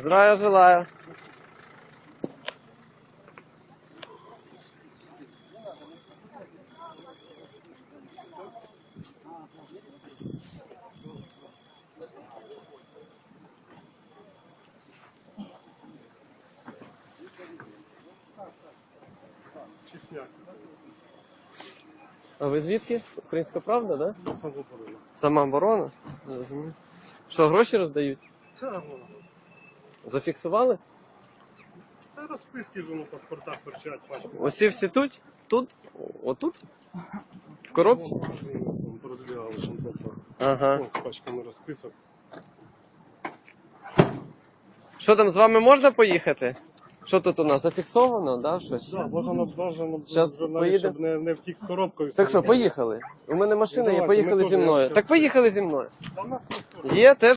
Здравия желаю. А ви звідки? Українська правда, да? На самооборону. Сама оборона? Що, гроші роздають? Це воно. Зафіксували? Та розписки ж воно в паспортах торчать, пачками. Усі всі тут? Тут? Отут? В коробці? Там шантопа. Ага. Вон з пачками розписок. Що там з вами можна поїхати? Що тут у нас зафіксовано, да? Щось? Да, бажано, бажано, Щас журналіст, поїдемо. щоб не, не втік з коробкою. Так що, поїхали? У мене машина Ну, є, давайте, поїхали ми зі теж мною. Так поїхали зі мною. Та в нас є Є теж.